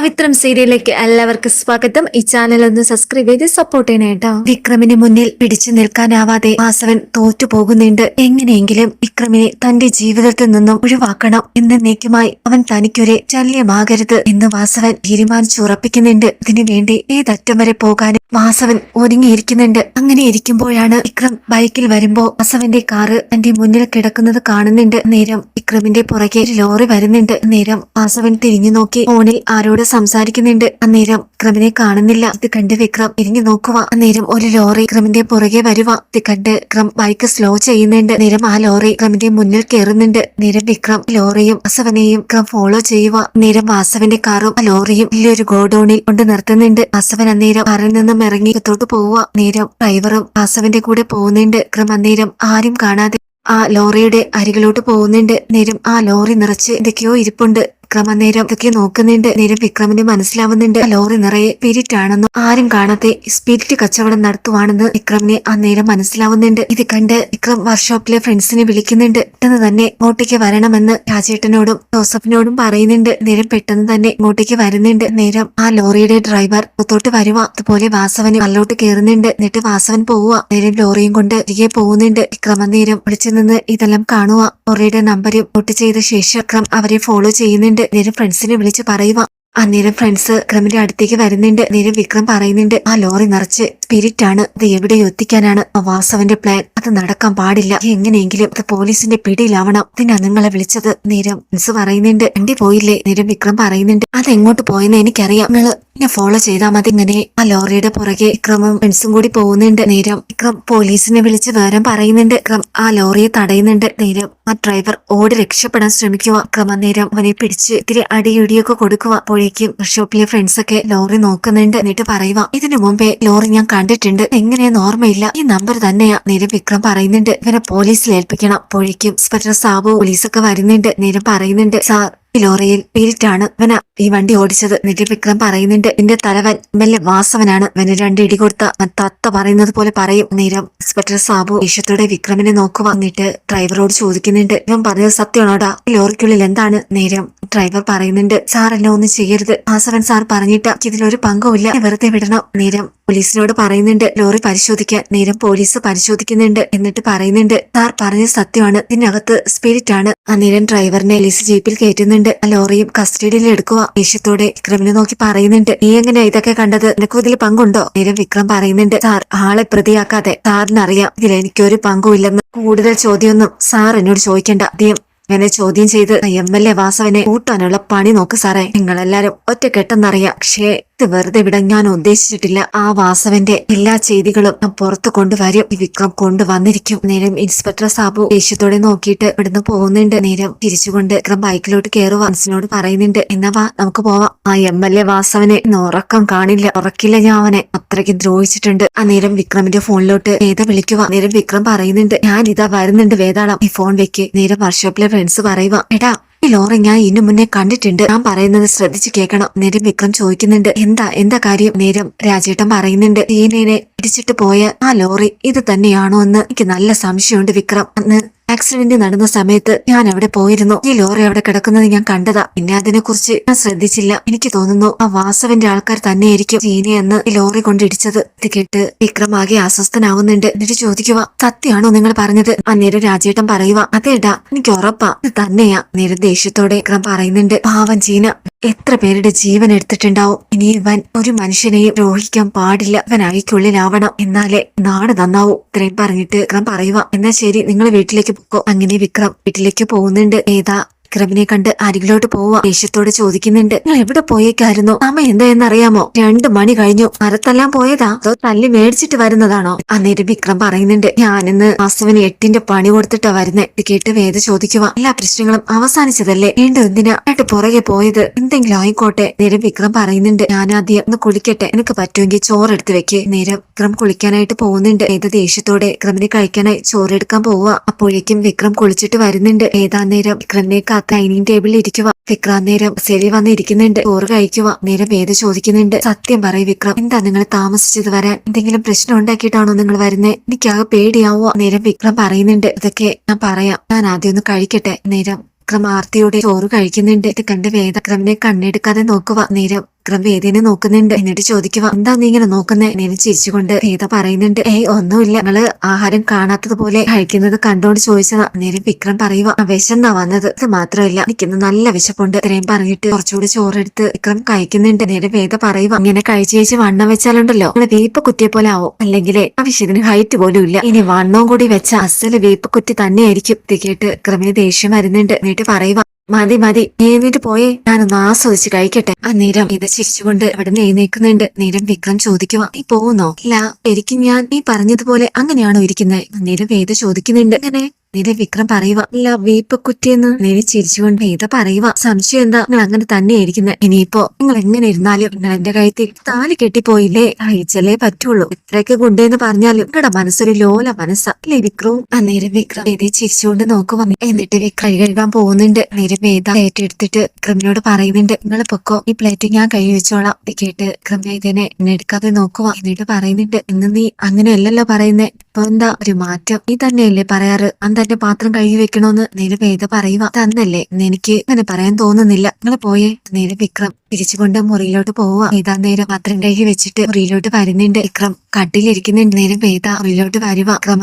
പവിത്രം സീരിയലിലേക്ക് എല്ലാവർക്കും സ്വാഗതം. ഈ ചാനൽ ഒന്ന് സബ്സ്ക്രൈബ് ചെയ്ത് സപ്പോർട്ട് ചെയ്യണേട്ടോ വിക്രമിന് മുന്നിൽ പിടിച്ചു നിൽക്കാനാവാതെ വാസവൻ തോറ്റു പോകുന്നുണ്ട്. എങ്ങനെയെങ്കിലും വിക്രമിനെ തന്റെ ജീവിതത്തിൽ നിന്നും ഒഴിവാക്കണം എന്നേക്കുമായി അവൻ തനിക്കൊരു ശല്യമാകരുത് എന്ന് വാസവൻ തീരുമാനിച്ചുറപ്പിക്കുന്നുണ്ട് ഉറപ്പിക്കുന്നുണ്ട്. വേണ്ടി ഏതറ്റം വരെ പോകാനും വാസവൻ ഒരുങ്ങിയിരിക്കുന്നുണ്ട്. അങ്ങനെ ഇരിക്കുമ്പോഴാണ് വിക്രം ബൈക്കിൽ വരുമ്പോ വാസവന്റെ കാറ് തന്റെ മുന്നിൽ കിടക്കുന്നത് കാണുന്നുണ്ട്. നേരം വിക്രമിന്റെ പുറകെ ലോറി വരുന്നുണ്ട്. നേരം വാസവൻ തിരിഞ്ഞു നോക്കി ഫോണിൽ ആരോട് സംസാരിക്കുന്നുണ്ട്. അന്നേരം ക്രമിനെ കാണുന്നില്ല. ഇത് കണ്ട് വിക്രം ഇരിഞ്ഞു നോക്കുക അന്നേരം ഒരു ലോറി ക്രമിന്റെ പുറകെ വരുക ഇത് കണ്ട് ക്രം ബൈക്ക് സ്ലോ ചെയ്യുന്നുണ്ട്. നേരം ആ ലോറി ക്രമിന്റെ മുന്നിൽ കയറുന്നുണ്ട് നേരം വിക്രം ലോറിയും വാസവനെയും ക്രം ഫോളോ ചെയ്യുക നേരം വാസവന്റെ കാറും ലോറിയും വലിയൊരു ഗോഡൌണിൽ കൊണ്ട് നിർത്തുന്നുണ്ട്. വാസവൻ അന്നേരം കാറിൽ നിന്നും ഇറങ്ങി ഇത്തോട്ട് പോവുക നേരം ഡ്രൈവറും വാസവന്റെ കൂടെ പോകുന്നുണ്ട്. ക്രം അന്നേരം ആരും കാണാതെ ആ ലോറിയുടെ അരികിലോട്ട് പോകുന്നുണ്ട്. നേരം ആ ലോറി നിറച്ച് എന്തൊക്കെയോ ഇരിപ്പുണ്ട്. വിക്രം അന്നേരം ഇതൊക്കെ നോക്കുന്നുണ്ട് നേരം വിക്രമിന് മനസ്സിലാവുന്നുണ്ട്. ലോറി നിറയെ സ്പിരിറ്റ് ആണെന്നും ആരും കാണാതെ സ്പിരിറ്റ് കച്ചവടം നടത്തുവാണെന്ന് വിക്രമിനെ നേരം മനസ്സിലാവുന്നുണ്ട്. ഇത് കണ്ട് വിക്രം വർക്ക്ഷോപ്പിലെ ഫ്രണ്ട്സിനെ വിളിക്കുന്നുണ്ട്. പെട്ടെന്ന് തന്നെ ഇങ്ങോട്ടേക്ക് വരണമെന്ന് രാജേട്ടനോടും ജോസഫിനോടും പറയുന്നുണ്ട്. നേരം പെട്ടെന്ന് തന്നെ ഇങ്ങോട്ടേക്ക് വരുന്നുണ്ട്. നേരം ആ ലോറിയുടെ ഡ്രൈവർ പുറത്തോട്ട് വരുക അതുപോലെ വാസവന് അല്ലോട്ട് കയറുന്നുണ്ട് എന്നിട്ട് വാസവൻ പോവുക നേരം ലോറിയും കൊണ്ട് തിരികെ പോകുന്നുണ്ട്. വിക്രം നേരം വിളിച്ചു നിന്ന് ഇതെല്ലാം കാണുക ലോറിയുടെ നമ്പരും നോട്ട് ചെയ്ത ശേഷം വിക്രം അവരെ ഫോളോ ചെയ്യുന്നുണ്ട്. നേരം ഫ്രണ്ട്സിനെ വിളിച്ച് പറയുക അന്നേരം ഫ്രണ്ട്സ് വിക്രമിന്റെ അടുത്തേക്ക് വരുന്നുണ്ട്. നേരം വിക്രം പറയുന്നുണ്ട് ആ ലോറി നിറച്ച് സ്പിരിറ്റ് ആണ് അത് എവിടെ എത്തിക്കാനാണ് വാസവന്റെ പ്ലാൻ അത് നടക്കാൻ പാടില്ല. എങ്ങനെയെങ്കിലും അത് പോലീസിന്റെ പിടിയിലാവണം. അതിനാ നിങ്ങളെ വിളിച്ചത് നേരം മിസ് പറയുന്നുണ്ട്. വണ്ടി പോയില്ലേ? നേരം വിക്രം പറയുന്നുണ്ട്. അത് എങ്ങോട്ട് പോയെന്ന് എനിക്കറിയാം. നിങ്ങൾ എന്നെ ഫോളോ ചെയ്താൽ മതി. ഇങ്ങനെ ആ ലോറിയുടെ പുറകെ വിക്രമും ഫ്രണ്ട്സും കൂടി പോകുന്നുണ്ട്. നേരം വിക്രം പോലീസിനെ വിളിച്ച് വേറെ പറയുന്നുണ്ട്. വിക്രം ആ ലോറിയെ തടയുന്നുണ്ട്. നേരം ആ ഡ്രൈവർ ഓടി രക്ഷപ്പെടാൻ ശ്രമിക്കുക. വിക്രം അന്നേരം അവനെ പിടിച്ച് ഇത്തിരി അടിയുടിയൊക്കെ കൊടുക്കുക. അപ്പോഴേക്കും ഷോപ്പിലെ ഫ്രണ്ട്സൊക്കെ ലോറി നോക്കുന്നുണ്ട്. എന്നിട്ട് പറയുക ഇതിനു മുമ്പേ ലോറി ഞാൻ കണ്ടിട്ടുണ്ട്. എങ്ങനെയെന്ന് ഓർമ്മയില്ല. ഈ നമ്പർ തന്നെയാ. നേരം പറയുന്നുണ്ട്. ഇവനെ പോലീസിൽ ഏൽപ്പിക്കണം. അപ്പോഴേക്കും ഇൻസ്പെക്ടർ സാബു പോലീസൊക്കെ വരുന്നുണ്ട്. നേരം പറയുന്നുണ്ട്. സാർ ലോറിയിൽ പേരിട്ടാണ് ഇവന ഈ വണ്ടി ഓടിച്ചത്. എന്നിട്ട് വിക്രം പറയുന്നുണ്ട് എന്റെ തലവൻ മെല്ലെ വാസവനാണ്. ഇവന് രണ്ട് ഇടി കൊടുത്ത തത്ത പറയുന്നത് പോലെ പറയും. നേരം ഇൻസ്പെക്ടർ സാബു ഈശ്വരത്തോടെ വിക്രമിനെ നോക്കുക എന്നിട്ട് ഡ്രൈവറോട് ചോദിക്കുന്നുണ്ട്. ഇവൻ പറഞ്ഞത് സത്യമാണോടാ? ലോറിക്കുള്ളിൽ എന്താണ്? നേരം ഡ്രൈവർ പറയുന്നുണ്ട് സാർ എന്നെ ഒന്നും ചെയ്യരുത്. വാസവൻ സാർ പറഞ്ഞിട്ട് ഇതിലൊരു പങ്കുമില്ല വെറുതെ വിടണം. നേരം പോലീസിനോട് പറയുന്നുണ്ട് ലോറി പരിശോധിക്കാൻ. നേരം പോലീസ് പരിശോധിക്കുന്നുണ്ട് എന്നിട്ട് പറയുന്നുണ്ട് സാർ പറഞ്ഞ സത്യമാണ്. ഇതിനകത്ത് സ്പിരിറ്റ് ആണ് അന്നേരം ഡ്രൈവറിനെ പോലീസ് ജീപ്പിൽ കയറ്റുന്നുണ്ട്. ആ ലോറിയും കസ്റ്റഡിയിൽ എടുക്കുക ദേഷ്യത്തോടെ വിക്രമിനെ നോക്കി പറയുന്നുണ്ട്. നീ എങ്ങനെയാ ഇതൊക്കെ കണ്ടത്? നിനക്കും ഇതിൽ പങ്കുണ്ടോ? നേരം വിക്രം പറയുന്നുണ്ട്. സാർ ആളെ പ്രതിയാക്കാതെ. സാറിനറിയാം. ഇതിൽ എനിക്കൊരു പങ്കുമില്ലെന്ന്. കൂടുതൽ ചോദ്യമൊന്നും സാർ എന്നോട് ചോദിക്കണ്ട. ആദ്യം എന്നെ ചോദ്യം ചെയ്ത് എം എൽ എ വാസവനെ കൂട്ടാനുള്ള പണി നോക്ക് സാറേ. നിങ്ങളെല്ലാരും ഒറ്റക്കെട്ടെന്നറിയാം. പക്ഷേ ഇത് വെറുതെ വിടാൻ ഞാൻ ഉദ്ദേശിച്ചിട്ടില്ല. ആ വാസവന്റെ എല്ലാ ചെയ്തികളും ഞാൻ പുറത്തു കൊണ്ടുവരും. വിക്രം കൊണ്ടുവന്നിരിക്കും. നേരം ഇൻസ്പെക്ടർ സാബു ദേഷ്യത്തോടെ നോക്കിയിട്ട് ഇവിടുന്ന് പോകുന്നുണ്ട്. നേരം തിരിച്ചുകൊണ്ട് വിക്രം ബൈക്കിലോട്ട് കയറുക മനസ്സിനോട് പറയുന്നുണ്ട് എന്നാ വാ നമുക്ക് പോവാം. ആ എം എൽ എ വാസവനെ ഉറക്കം കാണില്ല. ഉറക്കില്ല ഞാൻ അവനെ. അത്രയ്ക്ക് ദ്രോഹിച്ചിട്ടുണ്ട്. ആ നേരം വിക്രമിന്റെ ഫോണിലോട്ട് വേദ വിളിക്കുവാ. നേരം വിക്രം പറയുന്നുണ്ട് ഞാൻ ഇതാ വരുന്നുണ്ട് വേദാളം. ഈ ഫോൺ വെക്ക്. നേരം വർക്ക്ഷോപ്പിലെ ഫ്രണ്ട്സ് പറയുക എടാ ലോറി ഞാൻ ഇന്നു മുന്നേ കണ്ടിട്ടുണ്ട്. ഞാൻ പറയുന്നത് ശ്രദ്ധിച്ചു കേൾക്കണം. നേരം വിക്രം ചോദിക്കുന്നുണ്ട്. എന്താ? എന്താ കാര്യം? നേരം രാജേട്ടൻ പറയുന്നുണ്ട്. സീനേനെ പിടിച്ചിട്ട് പോയ ആ ലോറി ഇത് തന്നെയാണോ എന്ന് എനിക്ക് നല്ല സംശയമുണ്ട് വിക്രം. അന്ന് ആക്സിഡന്റ് നടന്ന സമയത്ത് ഞാൻ അവിടെ പോയിരുന്നു. ഈ ലോറി അവിടെ കിടക്കുന്നത് ഞാൻ കണ്ടതാ. പിന്നെ അതിനെ കുറിച്ച് ഞാൻ ശ്രദ്ധിച്ചില്ല. എനിക്ക് തോന്നുന്നു ആ വാസവന്റെ ആൾക്കാർ തന്നെയായിരിക്കും ജീനെ എന്ന് ഈ ലോറി കൊണ്ടിടിച്ചത്. ഇത് കേട്ട് വിക്രം ആകെ അസ്വസ്ഥനാവുന്നുണ്ട്. എന്നിട്ട് ചോദിക്കുക സത്യമാണോ നിങ്ങൾ പറഞ്ഞത്? അന്നേരം രാജേട്ടൻ പറയുക അതേടാ എനിക്ക് ഉറപ്പാ. ഇത് തന്നെയാ. നേരം ദേഷ്യത്തോടെ വിക്രം പറയുന്നുണ്ട് പാവം ചീന എത്ര പേരുടെ ജീവൻ എടുത്തിട്ടുണ്ടാവും? ഇനി ഇവൻ ഒരു മനുഷ്യനെയും രോഹിക്കാൻ പാടില്ല. ഇവൻ അയക്കുള്ളിലാവണം എന്നാലേ നാട് നന്നാവൂ. ഇത്രയും പറഞ്ഞിട്ട് വിക്രം പറയുക എന്നാ ശരി നിങ്ങൾ വീട്ടിലേക്ക് പോക്കോ. അങ്ങനെ വിക്രം വീട്ടിലേക്ക് പോകുന്നുണ്ട്. ഏതാ? വിക്രമിനെ കണ്ട് അരികിലോട്ട് പോവാ. ദേഷ്യത്തോട് ചോദിക്കുന്നുണ്ട് നിങ്ങൾ എവിടെ പോയേക്കായിരുന്നു? അമ്മ എന്തായെന്നറിയാമോ രണ്ട് മണി കഴിഞ്ഞു. മരത്തെല്ലാം പോയതാ. അതോ തല്ലി മേടിച്ചിട്ട് വരുന്നതാണോ? അന്നേരം വിക്രം പറയുന്നുണ്ട് ഞാനിന്ന് വാസുവിന് എട്ടിന്റെ പണി കൊടുത്തിട്ടാ വരുന്നേ. ഇത് കേട്ട് വേദ ചോദിക്കുക എല്ലാ പ്രശ്നങ്ങളും അവസാനിച്ചതല്ലേ? വീണ്ടും എന്തിനാ ആയിട്ട് പുറകെ പോയത്? എന്തെങ്കിലും ആയിക്കോട്ടെ. നേരം വിക്രം പറയുന്നുണ്ട് ഞാൻ ആദ്യം ഒന്ന് കുളിക്കട്ടെ. എനിക്ക് പറ്റുമെങ്കിൽ ചോറെടുത്ത് വെക്ക്. നേരം വിക്രം കുളിക്കാനായിട്ട് പോകുന്നുണ്ട്. ഏത് ദേഷ്യത്തോടെ വിക്രമിനെ കഴിക്കാനായി ചോറെടുക്കാൻ പോവുക അപ്പോഴേക്കും വിക്രം കുളിച്ചിട്ട് വരുന്നുണ്ട്. ഏതാ നേരം വിക്രമിനെ ഡൈനിങ് ടേബിളിൽ ഇരിക്കുക. വിക്രാന്ത് നേരം സെലി വന്നിരിക്കുന്നുണ്ട് ചോറ് കഴിക്കുക. നേരം വേദ ചോദിക്കുന്നുണ്ട്. സത്യം പറയും വിക്രം എന്താ നിങ്ങൾ താമസിച്ചത് വരാൻ? എന്തെങ്കിലും പ്രശ്നം ഉണ്ടാക്കിയിട്ടാണോ നിങ്ങൾ വരുന്നത് എനിക്കാകെ പേടിയാവോ നേരം വിക്രം പറയുന്നുണ്ട്. ഇതൊക്കെ ഞാൻ പറയാം. ഞാൻ ആദ്യം ഒന്ന് കഴിക്കട്ടെ. നേരം വിക്രം ആർത്തിയോടെ ചോറ് കഴിക്കുന്നുണ്ട്. ഇത് കണ്ട് വേദക്രമിനെ കണ്ണെടുക്കാതെ നോക്കുക. നേരം വിക്രം വേദിനെ നോക്കുന്നുണ്ട്. എന്നിട്ട് ചോദിക്കുക എന്താ നീ ഇങ്ങനെ നോക്കുന്നേ? നീ ചിരിച്ചുകൊണ്ട് വേദ പറയുന്നുണ്ട് ഏയ് ഒന്നുമില്ല. ഞങ്ങൾ ആഹാരം കാണാത്തതുപോലെ കഴിക്കുന്നത് കണ്ടോണ്ട് ചോദിച്ചതാ. അന്നേരം വിക്രം പറയുക വിശന്നാ വന്നത്. ഇത് മാത്രമല്ല നിൽക്കുന്ന നല്ല വിശപ്പുണ്ട്. ഇത്രയും പറഞ്ഞിട്ട് കുറച്ചുകൂടി ചോറെടുത്ത് വിക്രം കഴിക്കുന്നുണ്ട്. നേരെ വേദ പറയുക ഇങ്ങനെ കഴിച്ചു കഴിച്ച് വണ്ണം വെച്ചാലുണ്ടല്ലോ. നിങ്ങൾ വീപ്പ് കുത്തിയ പോലെ ആവും? അല്ലെങ്കിൽ ആവശ്യത്തിന് ഹൈറ്റ് പോലും ഇല്ല. ഇനി വണ്ണവും കൂടി വെച്ച അസൽ വീപ്പ് കുത്തി തന്നെയായിരിക്കും. ഇത് കേട്ട് വിക്രമിന് ദേഷ്യം വരുന്നുണ്ട്. എന്നിട്ട് പറയുക മതി മതി. നീ എന്നിട്ട് പോയേ. ഞാനൊന്ന് ആസ്വദിച്ച് കഴിക്കട്ടെ. ആ നിരം ഇത് ചിരിച്ചുകൊണ്ട് അവിടെ നിന്ന് എഴുന്നേക്കുന്നുണ്ട് നിരം വിക്രം ചോദിക്കുക നീ പോകുന്നോ ഇല്ല ശരിക്കും ഞാൻ നീ പറഞ്ഞതുപോലെ അങ്ങനെയാണോ ഇരിക്കുന്നത് നീരം വേദ ചോദിക്കുന്നുണ്ട്. അങ്ങനെ നേരെ വിക്രം പറയുക ഇല്ല വീപ്പ് കുറ്റിയെന്ന് നേരെ ചിരിച്ചുകൊണ്ട് വേദ പറയുക സംശയം എന്താ? നിങ്ങൾ അങ്ങനെ തന്നെയായിരിക്കുന്നത് ഇനിയിപ്പോ നിങ്ങൾ എങ്ങനെ ഇരുന്നാലും നിങ്ങൾ എന്റെ കഴുത്തിൽ താലി കെട്ടിപ്പോയില്ലേ? അയച്ചല്ലേ പറ്റുള്ളൂ. ഇത്രയൊക്കെ ഗുണ്ടെന്ന് പറഞ്ഞാലും നിങ്ങളുടെ മനസ്സൊരു ലോല മനസ്സാ. അല്ലെ വിക്രവും അന്നേരം വിക്രം വേദയെ ചിരിച്ചുകൊണ്ട് നോക്കുവാ. എന്നിട്ട് വിക്രം കഴുകാൻ പോകുന്നുണ്ട്. നേരം വേദ ഏറ്റെടുത്തിട്ട് വിക്രമിനോട് പറയുന്നുണ്ട് നിങ്ങൾ പൊക്കോ ഈ പ്ലേറ്റ് ഞാൻ കൈ വെച്ചോളാം. ഇത് കേട്ട് വിക്രം ഇതിനെ എടുക്കാതെ നോക്കുക എന്നിട്ട് പറയുന്നുണ്ട് ഇന്ന് നീ അങ്ങനെയല്ലല്ലോ പറയുന്നേ. ഇപ്പൊ എന്താ ഒരു മാറ്റം? നീ തന്നെയല്ലേ പറയാറ്? അന്ന് തന്റെ പാത്രം കഴുകി വെക്കണോന്ന് നേരെ വേദ പറയുക തന്നല്ലേ. എനിക്ക് അങ്ങനെ പറയാൻ തോന്നുന്നില്ല. നിങ്ങൾ പോയേ. നേരെ വിക്രം തിരിച്ചുകൊണ്ട് മുറിയിലോട്ട് പോവുക ഏതാ നേരം പാത്രം കഴുകി വെച്ചിട്ട് മുറിയിലോട്ട് വരുന്നുണ്ട് വിക്രം. കട്ടിലിരിക്കുന്നുണ്ട്. നേരം വേദ മുറിയിലോട്ട് വരുക വിക്രം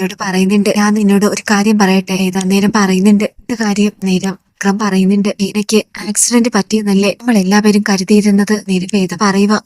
നേരം പറയുന്നുണ്ട്. ഞാൻ നിന്നോട് ഒരു കാര്യം പറയട്ടെ. ഏതാ നേരം പറയുന്നുണ്ട്. എന്ത് കാര്യം? നേരം വിക്രം പറയുന്നുണ്ട്. എനിക്ക് ആക്സിഡന്റ് പറ്റിയെന്നല്ലേ നമ്മൾ എല്ലാവരും കരുതിയിരുന്നത്. നേരം വേദ പറയുക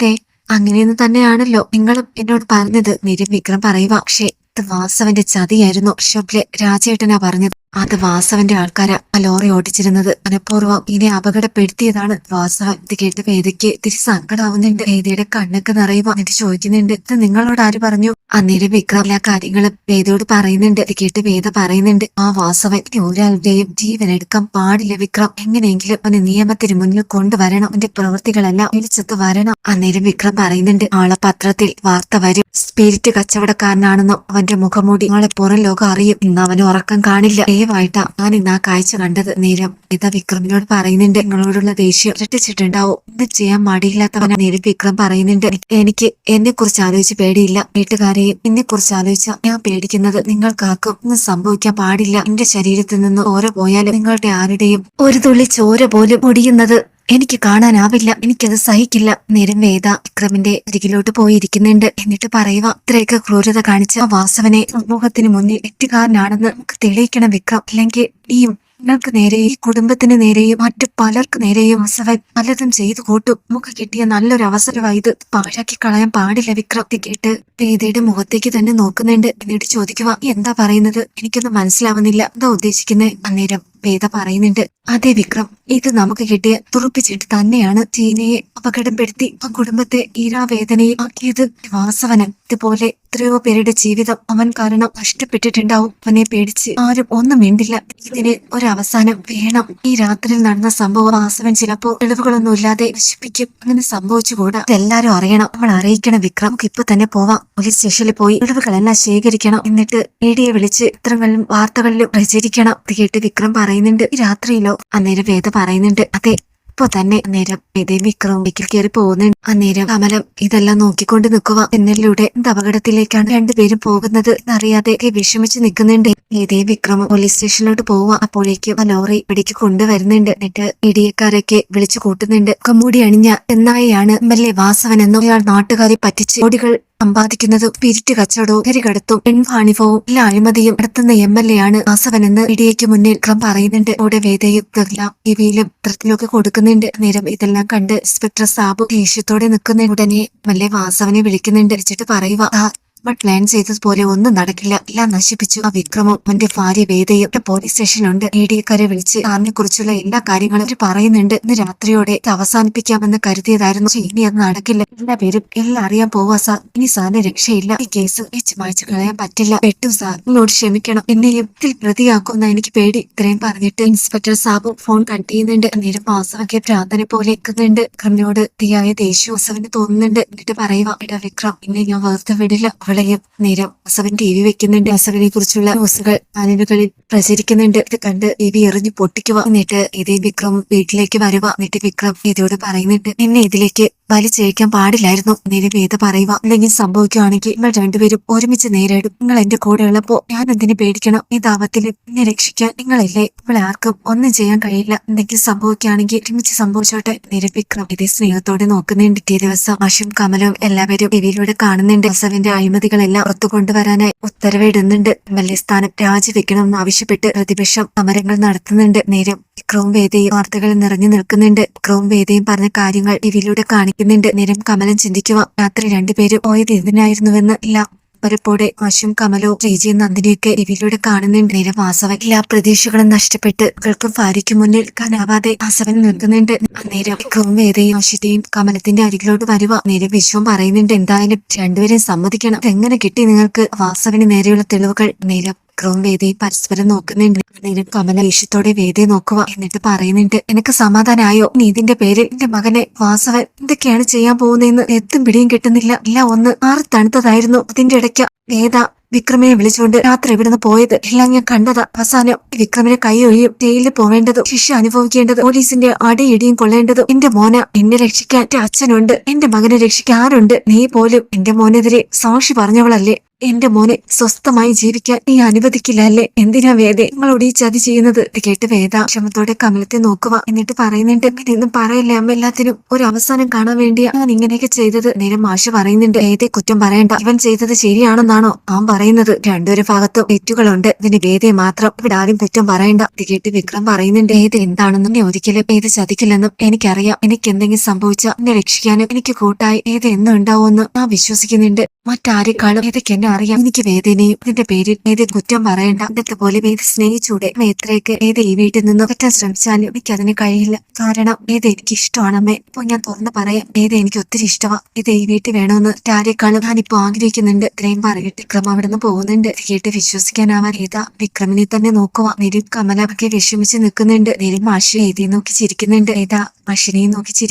അങ്ങനെയൊന്നും തന്നെയാണല്ലോ. നിങ്ങളും എന്നോട് പറഞ്ഞത്. നിരം വിക്രം പറയുക പക്ഷേ വാസവന്റെ ചതിയായിരുന്നു ഷോപ്പിലെ രാജേട്ടനാ പറഞ്ഞത്. അത് വാസവന്റെ ആൾക്കാരാ ആ ലോറി ഓടിച്ചിരുന്നത്. മനഃപൂർവം ഇനി അപകടപ്പെടുത്തിയതാണ് വാസവൻ. ഇത് കേട്ട് വേദയ്ക്ക് തിരി സങ്കടാവുന്നുണ്ട്. വേദിയുടെ കണ്ണൊക്കെ നിറയുക എന്നിട്ട് ചോദിക്കുന്നുണ്ട് ഇത് നിങ്ങളോട് ആര് പറഞ്ഞു? അന്നേരം വിക്രം എല്ലാ കാര്യങ്ങളും വേദയോട് പറയുന്നുണ്ട്. ഇത് കേട്ട് വേദ പറയുന്നുണ്ട് ആ വാസവൻ ഒരാളുടെയും ജീവൻ എടുക്കാൻ പാടില്ല വിക്രം. എങ്ങനെയെങ്കിലും അവന് നിയമത്തിന് മുന്നിൽ കൊണ്ടുവരണം. അവന്റെ പ്രവൃത്തികളെല്ലാം വിളിച്ചെത്ത് വരണം. അന്നേരം വിക്രം പറയുന്നുണ്ട് ആളെ പത്രത്തിൽ വാർത്ത വരും. സ്പിരിറ്റ് കച്ചവടക്കാരനാണെന്നും അവന്റെ മുഖമൂടി ആളെ പുറം ലോകം അറിയും. ഇന്ന് അവന് ഉറക്കം കാണില്ല. ദയവായിട്ടാ ഞാൻ ഇന്ന് ആ കാഴ്ച കണ്ടത് നേരം. ഇതാ വിക്രമിനോട് പറയുന്നുണ്ട് നിങ്ങളോടുള്ള ദേഷ്യം ഇരട്ടിച്ചിട്ടുണ്ടാവും. ഇത് ചെയ്യാൻ മടിയില്ലാത്തവനെ നേരം വിക്രം പറയുന്നുണ്ട്. എനിക്ക് എന്നെ കുറിച്ച് ആലോചിച്ച് പേടിയില്ല വീട്ടുകാരെയും എന്നെ കുറിച്ച് ആലോചിച്ച ഞാൻ പേടിക്കുന്നത് നിങ്ങൾക്കാർക്കും ഒന്നും സംഭവിക്കാൻ പാടില്ല. എന്റെ ശരീരത്തിൽ നിന്ന് ഓരോ പോയാലും നിങ്ങളുടെ ആരുടെയും ഒരു തുള്ളി ചോര പോലും ഒടിയുന്നത് എനിക്ക് കാണാനാവില്ല. എനിക്കത് സഹിക്കില്ല. നേരം വേദ വിക്രമിന്റെ അരികിലോട്ട് പോയിരിക്കുന്നുണ്ട്. എന്നിട്ട് പറയുക ഇത്രയൊക്കെ ക്രൂരത കാണിച്ച വാസവനെ സമൂഹത്തിന് മുന്നിൽ എറ്റുകാരനാണെന്ന് നമുക്ക് തെളിയിക്കണം വിക്രം. അല്ലെങ്കിൽ ഈ നിങ്ങൾക്ക് നേരെയും കുടുംബത്തിന് നേരെയും മറ്റു പലർക്ക് നേരെയും അസവൻ പലതും ചെയ്തു കൂട്ടും. നമുക്ക് കിട്ടിയ നല്ലൊരു അവസരമായി ഇത് പാഴാക്കി കളയാൻ പാടില്ല വിക്രത്തി കേട്ട് വേദയുടെ മുഖത്തേക്ക് തന്നെ നോക്കുന്നുണ്ട്. എന്നിട്ട് ചോദിക്കുക എന്താ പറയുന്നത്? എനിക്കൊന്നും മനസ്സിലാവുന്നില്ല. എന്താ ഉദ്ദേശിക്കുന്നത് അന്നേരം വേദ പറയുന്നുണ്ട് അതെ വിക്രം ഇത് നമുക്ക് കിട്ടിയ തുറപ്പിച്ചിട്ട് തന്നെയാണ് ചീനയെ അപകടപ്പെടുത്തി ആ കുടുംബത്തെ ഈരാവേദനയെ ആക്കിയത്. വാസവനൻ ഇതുപോലെ എത്രയോ പേരുടെ ജീവിതം അവൻ കാരണം നഷ്ടപ്പെട്ടിട്ടുണ്ടാവും. അവനെ പേടിച്ച് ആരും ഒന്നും വേണ്ടില്ല ഇതിന് ഒരവസാനം വേണം. ഈ രാത്രിയിൽ നടന്ന സംഭവം വാസവൻ ചിലപ്പോ തെളിവുകളൊന്നും ഇല്ലാതെ നശിപ്പിക്കും. അങ്ങനെ സംഭവിച്ചുകൂടാ ഇതെല്ലാരും അറിയണം. നമ്മൾ അറിയിക്കണം വിക്രം. ഇപ്പൊ തന്നെ പോവാം. പോലീസ് സ്റ്റേഷനിൽ പോയി തെളിവുകളെല്ലാം ശേഖരിക്കണം. എന്നിട്ട് മീഡിയയെ വിളിച്ച് ചിത്രങ്ങളിലും വാർത്തകളിലും പ്രചരിക്കണം. കേട്ട് വിക്രം പറയുന്നുണ്ട്. രാത്രിയിലോ? അന്നേരം വേദ പറയുന്നുണ്ട്. അതെ ഇപ്പൊ തന്നെ അന്നേരം വേദയും വിക്രവും വീക്കിൽ കയറി പോകുന്നുണ്ട്. അന്നേരം കമലം ഇതെല്ലാം നോക്കിക്കൊണ്ട് നിൽക്കുക. എന്നിലൂടെ അപകടത്തിലേക്കാണ് രണ്ടുപേരും പോകുന്നത് എന്നറിയാതെ വിഷമിച്ച് നിൽക്കുന്നുണ്ട്. വേദയും വിക്രമും പോലീസ് സ്റ്റേഷനിലോട്ട് പോവുക. അപ്പോഴേക്കും ആ ലോറി ഇവിടേക്ക് കൊണ്ടുവരുന്നുണ്ട്. എന്നിട്ട് ഇടിയക്കാരൊക്കെ വിളിച്ചു കൂട്ടുന്നുണ്ട്. കമ്മൂടി അണിഞ്ഞ എന്നായാണ് എം എൽ എ വാസവൻ എന്നൊരാൾ നാട്ടുകാരെ പറ്റിച്ച് കോടികൾ സമ്പാദിക്കുന്നത് പിരിറ്റ് കച്ചവടവും കരികടത്തും പെൺവാണിഭവും എല്ലാ അഴിമതിയും നടത്തുന്ന എം എൽ എ ആണ് വാസവനെന്ന് ഇടിയയ്ക്ക് മുന്നിൽ ക്രം പറയുന്നുണ്ട്. അവിടെ വേദയും ഇതെല്ലാം ടിവിയിലും പത്രത്തിലൊക്കെ കൊടുക്കുന്നുണ്ട്. നേരം ഇതെല്ലാം കണ്ട് ഇൻസ്പെക്ടർ സാബു ദേഷ്യത്തോടെ നിൽക്കുന്ന ഉടനെ എം എൽ എ വാസവനെ വിളിക്കുന്നുണ്ട്. വെച്ചിട്ട് പറയുക "ആ, നമ്മൾ പ്ലാൻ ചെയ്തതുപോലെ ഒന്നും നടക്കില്ല. എല്ലാം നശിപ്പിച്ചു. ആ വിക്രമും അവന്റെ ഭാര്യ വേദയും പോലീസ് സ്റ്റേഷനുണ്ട് മീഡിയക്കാരെ വിളിച്ച് കാറിനെ കുറിച്ചുള്ള എല്ലാ കാര്യങ്ങളും അവർ പറയുന്നുണ്ട്. ഇന്ന് രാത്രിയോടെ അവസാനിപ്പിക്കാമെന്ന് കരുതിയതായിരുന്നു. ഇനി അത് നടക്കില്ല. എല്ലാ പേരും എല്ലാം അറിയാൻ പോവാ സാർ. ഇനി സാറിന് രക്ഷയില്ല. ഈ കേസ് വെച്ച് മായ്ച്ചു കളയാൻ പറ്റില്ല. പെട്ടു സാർ. ക്ഷമിക്കണം. എന്നെയും ഇതിൽ പ്രതിയാക്കുന്ന എനിക്ക് പേടി. ഇത്രയും പറഞ്ഞിട്ട് ഇൻസ്പെക്ടർ സാബു ഫോൺ കട്ട് ചെയ്യുന്നുണ്ട്. നേരം വാസവൊക്കെ പ്രാർത്ഥന പോലെ എക്കുന്നുണ്ട് വിക്രമിനോട് തീയായ ദേഷ്യോത്സവന് തോന്നുന്നുണ്ട്. എന്നിട്ട് പറയുക എടാ വിക്രം ഇന്നെ ഞാൻ വേർത്ത് വിടില്ല. അവളെയും നേരം അസവൻ ടി വി വെക്കുന്നുണ്ട് അസവനെ കുറിച്ചുള്ള ന്യൂസുകൾ ചാനലുകളിൽ പ്രചരിക്കുന്നുണ്ട്. ഇത് കണ്ട് ദേവി എറിഞ്ഞു പൊട്ടിക്കുക. എന്നിട്ട് ഇതേ വിക്രം വീട്ടിലേക്ക് വരുക എന്നിട്ട് വിക്രം ഇതിയോട് പറയുന്നുണ്ട് എന്നെ ഇതിലേക്ക് വലിച്ചയക്കാൻ പാടില്ലായിരുന്നു. നേരെ വേദ പറയുക അല്ലെങ്കിൽ സംഭവിക്കുകയാണെങ്കിൽ നിങ്ങൾ രണ്ടുപേരും ഒരുമിച്ച് നേരിടും. നിങ്ങൾ എന്റെ കൂടെ ഉള്ളപ്പോ ഞാൻ എന്തിനു പേടിക്കണം? ഈ ദാപത്തിൽ എന്നെ രക്ഷിക്കാൻ നിങ്ങളില്ലേ? നമ്മളെ ആർക്കും ഒന്നും ചെയ്യാൻ കഴിയില്ല. എന്തെങ്കിലും സംഭവിക്കുകയാണെങ്കിൽ ഒരുമിച്ച് സംഭവിച്ചോട്ടെ. നേരെ വിക്രം ഇതേ സ്നേഹത്തോടെ നോക്കുന്നുണ്ട്. ഇതേ ദിവസം അശും കമലും എല്ലാവരും ടിവിയിലൂടെ കാണുന്നുണ്ട്. അസവിന്റെ അഴിമതികളെല്ലാം പുറത്തു കൊണ്ടുവരാനായി ഉത്തരവിടുന്നുണ്ട്. എം എൽ എ സ്ഥാനം രാജിവെക്കണമെന്ന് ആവശ്യപ്പെട്ട് പ്രതിപക്ഷം സമരങ്ങൾ നടത്തുന്നുണ്ട്. നേരം വിക്രവും വേദയും വാർത്തകൾ നിറഞ്ഞു നിൽക്കുന്നുണ്ട്. വിക്രവും വേദയും പറഞ്ഞ കാര്യങ്ങൾ ടിവിയിലൂടെ കാണിക്കുന്നുണ്ട്. നേരം കമലം ചിന്തിക്കുക രാത്രി രണ്ടുപേരും പോയത് ഇതിനായിരുന്നുവെന്ന് ഇല്ല. പലപ്പോടെ വശും കമലോ ശ്രീജിയും നന്ദിനിയൊക്കെ രവിയിലൂടെ കാണുന്നുണ്ട്. നേരം വാസവൻ എല്ലാ പ്രതീക്ഷകളും നഷ്ടപ്പെട്ട് മക്കൾക്കും ഭാര്യയ്ക്കും മുന്നിൽ കനാവാതെ വാസവൻ നിൽക്കുന്നുണ്ട്. അന്നേരം വിക്രവും വേദയും അഷിതയും കമലത്തിന്റെ അരികിലോട്ട് വരുക. നേരം വിശ്വം പറയുന്നുണ്ട് എന്തായാലും രണ്ടുപേരെയും സമ്മതിക്കണം. എങ്ങനെ കിട്ടി നിങ്ങൾക്ക്? വാസവന് നേരെയുള്ള തെളിവുകൾ നേരം വിക്രവും വേദയും പരസ്പരം നോക്കുന്നുണ്ട്. നേരം കമല ഈഷ്യത്തോടെ വേദയെ നോക്കുക. എന്നിട്ട് പറയുന്നുണ്ട് എനിക്ക് സമാധാനമായോ നീതിന്റെ പേര് എന്റെ മകനെ വാസവൻ എന്തൊക്കെയാണ് ചെയ്യാൻ പോകുന്നതെന്ന് എത്തും പിടിയും കിട്ടുന്നില്ല. എല്ലാം ഒന്ന് ആറ് തണുത്തതായിരുന്നു. അതിന്റെ ഇടയ്ക്ക് വേദ വിക്രമിനെ വിളിച്ചുകൊണ്ട് രാത്രി ഇവിടുന്ന് പോയത്? എല്ലാം ഞാൻ കണ്ടതാ. അവസാനം വിക്രമിനെ കൈ ഒഴിയും ജയിലിൽ പോവേണ്ടതും ശിക്ഷ അനുഭവിക്കേണ്ടത് പോലീസിന്റെ അടിയിടിയും കൊള്ളേണ്ടതും. എന്റെ മോന എന്നെ രക്ഷിക്കാൻ എന്റെ അച്ഛനുണ്ട്. എന്റെ മകനെ രക്ഷിക്കാൻ ആരുണ്ട്? നീ പോലും എന്റെ മോനെതിരെ സാക്ഷി പറഞ്ഞവളല്ലേ? എന്റെ മോനെ സ്വസ്ഥമായി ജീവിക്കാൻ നീ അനുവദിക്കില്ല അല്ലേ എന്തിനാ വേദ നിങ്ങളോട് ഈ ചതി ചെയ്യുന്നത്? കേട്ട് വേദ ക്ഷമത്തോടെ കമലത്തെ നോക്കുക എന്നിട്ട് പറയുന്നുണ്ട് ഇങ്ങനെയൊന്നും പറയല്ലേ? അമ്മ എല്ലാത്തിനും ഒരു അവസാനം കാണാൻ വേണ്ടിയാ ഞാൻ ഇങ്ങനെയൊക്കെ ചെയ്തത്. നേരം മാഷ് പറയുന്നുണ്ട് വേദെ കുറ്റം പറയണ്ട. ഇവൻ ചെയ്തത് ശരിയാണെന്നാണോ അവൻ പറയുന്നത്? രണ്ടൊരു ഭാഗത്തും തെറ്റുകളുണ്ട്. ഇതിന് വേദയെ മാത്രം ഇവിടെ ആരും കുറ്റം പറയണ്ട. ഇത് കേട്ട് വിക്രം പറയുന്നുണ്ട് ഏത് എന്താണെന്നും ഒരിക്കലും ഏത് ചതിക്കില്ലെന്നും എനിക്കറിയാം. എനിക്ക് എന്തെങ്കിലും സംഭവിച്ചാൽ എന്നെ രക്ഷിക്കാനും എനിക്ക് കൂട്ടായി ഏത് എന്നും ഉണ്ടാവുമെന്ന് ഞാൻ വിശ്വസിക്കുന്നുണ്ട്. മറ്റാരെക്കാളും ഏതൊക്കെ എന്നെ അറിയാം. എനിക്ക് വേദനയും ഇതിന്റെ പേരിൽ വേദി കുറ്റം പറയണ്ട? ഇന്നത്തെ പോലെ വേദ സ്നേഹിച്ചൂടെ? മേത്രയ്ക്ക് ഏത് ഈ വീട്ടിൽ നിന്നും പറ്റാൻ ശ്രമിച്ചാലും എനിക്ക് അതിന് കഴിയില്ല. കാരണം വേദ എനിക്ക് ഇഷ്ടമാണ് അമ്മേ. ഇപ്പൊ ഞാൻ തുറന്ന് പറയാം. വേദ എനിക്ക് ഒത്തിരി ഇഷ്ടമാണ് ഇത് ഈ വീട്ടിൽ വേണമെന്ന് ആരെക്കാളും ഞാനിപ്പോ ആഗ്രഹിക്കുന്നുണ്ട്. ഇത്രയും പറയട്ടെ. വിക്രം അവിടെ നിന്ന് പോകുന്നുണ്ട് കേട്ട് വിശ്വസിക്കാനാവാൻ ഏത? വിക്രമിനെ തന്നെ നോക്കുക നിരും കമല ഒക്കെ വിഷമിച്ച് നിൽക്കുന്നുണ്ട്. നിരും മാഷി എഴുതി നോക്കി ചിരിക്കുന്നുണ്ട്. ഏതാ? മഷിനെയും നോക്കി ചിരിക്കും